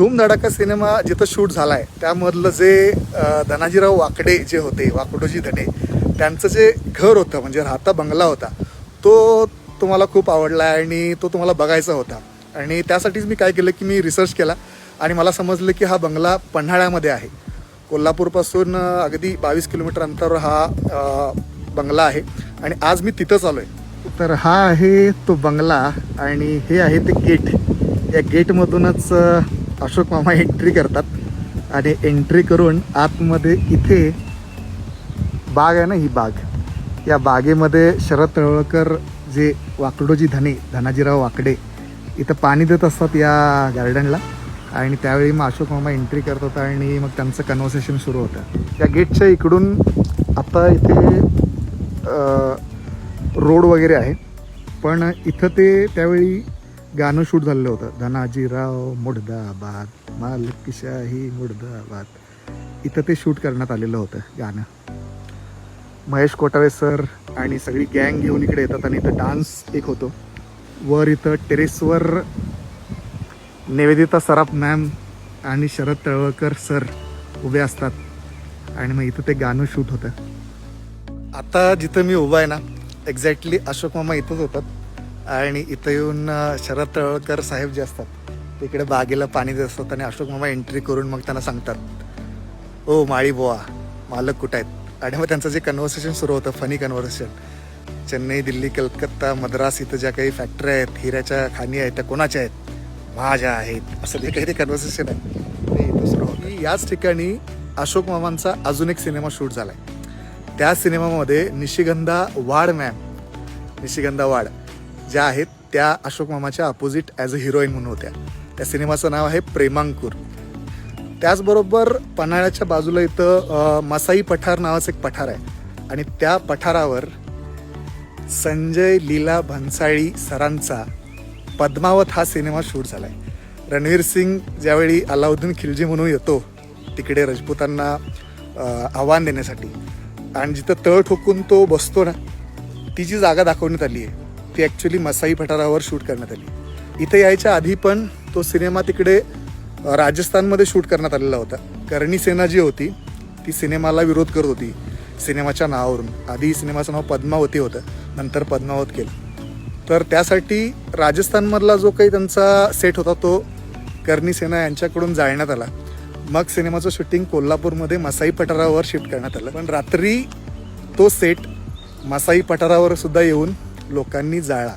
Dhoomdhadaka cinema जिथं shoot झाला आहे त्यामधलं जे धनाजीराव वाकडे जे होते वाकडोजी धने त्यांचं जे घर होतं म्हणजे राहता बंगला होता तो तुम्हाला खूप आवडला आणि तो तुम्हाला बघायचा होता. आणि त्यासाठीच मी काय केलं की मी रिसर्च केला आणि मला समजलं की हा बंगला पन्हाळ्यामध्ये आहे. कोल्हापूरपासून अगदी बावीस किलोमीटर अंतरावर हा बंगला आहे आणि आज मी तिथंच आलो आहे तर हा आहे तो बंगला आणि हे आहे ते गेट. या गेटमधूनच अशोक मामा एंट्री करतात. आणि एंट्री करून आतमध्ये इथे बाग आहे ना ही बाग. या बागेमध्ये शरद तळवळकर जे वाकडोजी धने धनाजीराव वाकडे इथं पाणी देत असतात या गार्डनला आणि त्यावेळी मग अशोक मामा एंट्री करत होता आणि मग त्यांचं कन्व्हर्सेशन सुरू होतं. त्या गेटच्या इकडून आता इथे रोड वगैरे आहे. पण इथं ते त्यावेळी गाणं शूट झालेलं होतं. धनाजीराव मुर्दाबाद मालकिशाही मुर्दाबाद. इथं ते शूट करण्यात आलेलं होतं गाणं. महेश कोटावे सर आणि सगळी गँग घेऊन इकडे येतात आणि इथं डान्स एक होतो. वर इथं टेरेसवर निवेदिता सराफ मॅम आणि शरद तळवळकर सर उभे असतात. आणि मग इथं ते गाणं शूट होतं. आता जिथं मी उभा आहे ना एक्झॅक्टली अशोक मामा इथंच होतात. आणि इथं येऊन शरद तळवळकर साहेब जे असतात तिकडे बागेला पाणी देत असतात आणि अशोक मामा एंट्री करून मग त्यांना सांगतात ओ माळी बोआ मालक कुठं आहेत? आणि मग त्यांचं जे कन्व्हर्सेशन सुरू होतं फनी कन्व्हर्सेशन चेन्नई दिल्ली कलकत्ता मद्रास इथं ज्या काही फॅक्टरी आहेत हिऱ्याच्या खाणी आहेत त्या कोणाच्या आहेत? माझ्या आहेत. असं जे काही ते कन्व्हर्सेशन आहे ते इथं सुरू होतं. याच ठिकाणी अशोक मामांचा अजून एक सिनेमा शूट झाला आहे त्या सिनेमामध्ये निशिगंधा वाड मॅम निशिगंधा वाड. ज्या आहेत त्या अशोक मामाच्या अपोजिट ॲज अ हिरोईन म्हणून होत्या. त्या सिनेमाचं नाव आहे प्रेमांकुर. त्याचबरोबर पन्हाळ्याच्या बाजूला इथं मसाई पठार नावाचं एक पठार आहे. आणि त्या पठारावर संजय लीला भन्साळी सरांचा पद्मावत हा सिनेमा शूट झाला आहे रणवीर सिंग ज्यावेळी अलाउद्दीन खिलजी म्हणून येतो तिकडे राजपूतांना आव्हान देण्यासाठी. आणि जिथं तळ ठोकून तो बसतो ना तिची जागा दाखवण्यात आली आहे ती ॲक्च्युली मसाई पठारावर शूट करण्यात आली. इथे यायच्या आधी पण तो सिनेमा तिकडे राजस्थानमध्ये शूट करण्यात आलेला होता. करणी सेना जी होती ती सिनेमाला विरोध करत होती सिनेमाच्या नावावरून. आधी सिनेमाचं नाव पद्मावती होतं नंतर पद्मावत केलं. तर त्यासाठी राजस्थानमधला जो काही त्यांचा सेट होता तो करणी सेना यांच्याकडून जाळण्यात आला. मग सिनेमाचं शूटिंग कोल्हापूरमध्ये मसाई पठारावर शिफ्ट करण्यात आलं. पण रात्री तो सेट मसाई पठारावर सुद्धा येऊन लोकांनी जाळा.